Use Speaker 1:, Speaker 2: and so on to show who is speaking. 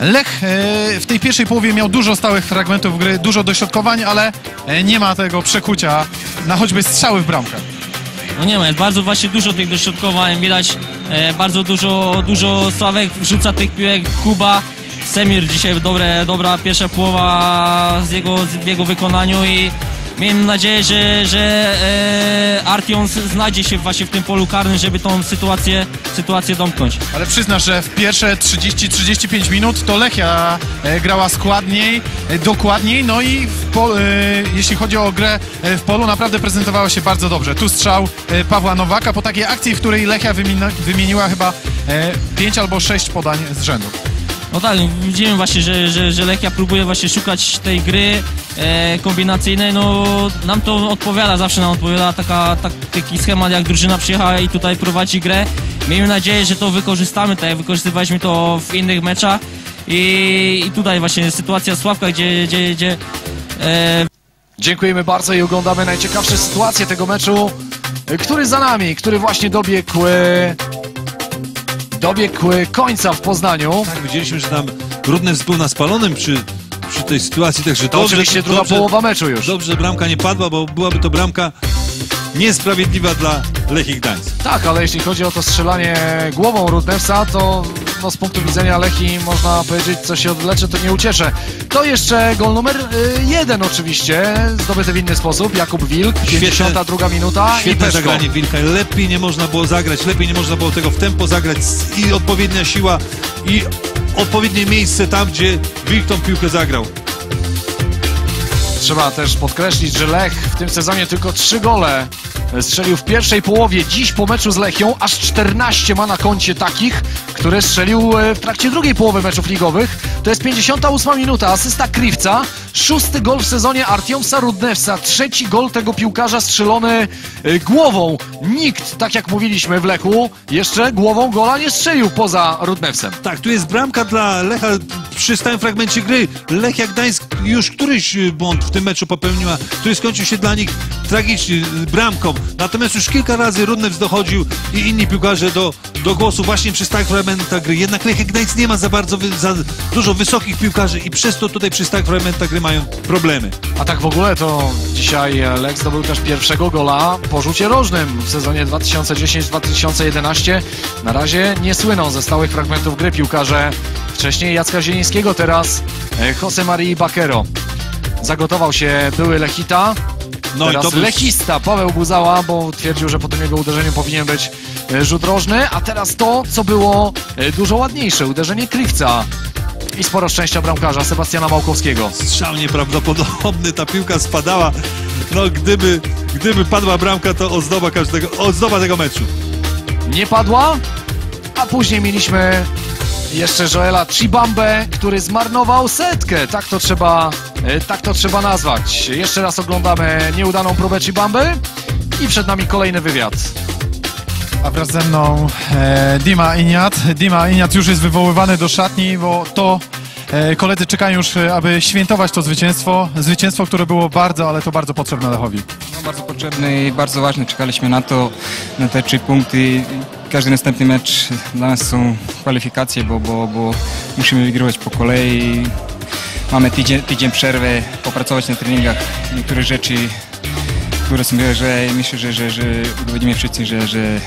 Speaker 1: Lech e, w tej pierwszej połowie miał dużo stałych fragmentów gry, dużo dośrodkowań, ale e, nie ma tego przekucia na choćby strzały w bramkę.
Speaker 2: No nie ma, jest bardzo właśnie dużo tych dośrodkowań, widać e, bardzo dużo, dużo Sławek wrzuca tych piłek, Kuba, Semir dzisiaj dobre, dobra pierwsza połowa z jego, z jego wykonaniu i miejmy nadzieję, że, że e, znajdzie się właśnie w tym polu karnym, żeby tą sytuację, sytuację domknąć.
Speaker 1: Ale przyznasz, że w pierwsze 30-35 minut to Lechia e, grała składniej, e, dokładniej, no i e, jeśli chodzi o grę e, w polu, naprawdę prezentowała się bardzo dobrze. Tu strzał Pawła Nowaka po takiej akcji, w której Lechia wymieni- wymieniła chyba 5 albo 6 podań z rzędu.
Speaker 2: No tak, widzimy właśnie, że, że, że Lechia próbuje właśnie szukać tej gry e, kombinacyjnej, no nam to odpowiada, zawsze nam odpowiada taka, tak, taki schemat jak drużyna przyjechała i tutaj prowadzi grę. Miejmy nadzieję, że to wykorzystamy, tak jak wykorzystywaliśmy to w innych meczach i, i tutaj właśnie sytuacja Sławka, gdzie, gdzie, gdzie e,
Speaker 3: Dziękujemy bardzo i oglądamy najciekawsze sytuacje tego meczu, który za nami, który właśnie dobiegł, y, dobiegł końca w Poznaniu.
Speaker 4: Tak, widzieliśmy, że tam Rudnew był na spalonym przy, przy tej sytuacji, także
Speaker 3: To
Speaker 4: dobrze,
Speaker 3: oczywiście druga
Speaker 4: dobrze,
Speaker 3: połowa meczu już.
Speaker 4: Dobrze, że bramka nie padła, bo byłaby to bramka niesprawiedliwa dla Lechii Gdańsk.
Speaker 3: Tak, ale jeśli chodzi o to strzelanie głową Rudnewsa, to no, z punktu widzenia Lechii można powiedzieć, co się odwlecze, to nie ucieszę. To jeszcze gol numer y, jeden oczywiście, zdobyty w inny sposób, Jakub Wilk,
Speaker 4: Świetne-
Speaker 3: 52 minuta i
Speaker 4: Świetne
Speaker 3: Peszko.
Speaker 4: zagranie Wilka. Lepiej nie można było zagrać, lepiej nie można było tego w tempo zagrać i odpowiednia siła i odpowiednie miejsce tam, gdzie Wilk tą piłkę zagrał.
Speaker 3: Trzeba też podkreślić, że Lech w tym sezonie tylko trzy gole strzelił w pierwszej połowie. Dziś po meczu z Lechią aż 14 ma na koncie takich, które strzelił e, w trakcie drugiej połowy meczów ligowych. To jest 58 minuta, asysta Kriwca, szósty gol w sezonie Artiomsa Rudnewsa, trzeci gol tego piłkarza strzelony e, głową. Nikt, tak jak mówiliśmy w Lechu, jeszcze głową gola nie strzelił poza Rudnewsem.
Speaker 4: Tak, tu jest bramka dla Lecha przy stałym fragmencie gry. Lechia Gdańsk już któryś y, błąd w tym meczu popełniła, który skończył się dla nich tragicznie y, bramką. Natomiast już kilka razy Rudnews dochodził i inni piłkarze do, do głosu właśnie przy stałych fragmentach gry. Jednak Lechia Gdańsk nie ma za bardzo, za dużo wysokich piłkarzy i przez to tutaj przy stałych fragmentach gry mają problemy.
Speaker 3: A tak w ogóle to dzisiaj Lech zdobył też pierwszego gola po rzucie rożnym w sezonie 2010-2011. Na razie nie słyną ze stałych fragmentów gry piłkarze wcześniej Jacka Zielińskiego, teraz e, Jose Marii Bakero. Zagotował się były Lechita,
Speaker 4: No
Speaker 3: teraz
Speaker 4: i to był
Speaker 3: Lechista Paweł Buzała, bo twierdził, że po tym jego uderzeniu powinien być e, rzut rożny, a teraz to, co było e, dużo ładniejsze, uderzenie Krywca i sporo szczęścia bramkarza Sebastiana Małkowskiego.
Speaker 4: strzał nieprawdopodobny, ta piłka spadała. No gdyby, gdyby padła bramka, to ozdoba każdego, ozdoba tego meczu.
Speaker 3: nie padła, a później mieliśmy jeszcze Joela Chibambę, który zmarnował setkę. Tak to trzeba, e, tak to trzeba nazwać. Jeszcze raz oglądamy nieudaną próbę Chibamby i przed nami kolejny wywiad.
Speaker 1: A wraz ze mną e, Dima Iniat. Dima Iniat już jest wywoływany do szatni, bo to e, koledzy czekają już, e, aby świętować to zwycięstwo. Zwycięstwo, które było bardzo, ale to bardzo potrzebne Lechowi.
Speaker 5: No, bardzo potrzebny i bardzo ważny. Czekaliśmy na to, na te trzy punkty. Każdy następny mecz dla nas są kwalifikacje, bo, bo, bo musimy wygrywać po kolei. Mamy tydzień, tydzień przerwy, popracować na treningach. Niektóre rzeczy, które są, że myślę, że, że, że udowodnimy wszyscy, że, że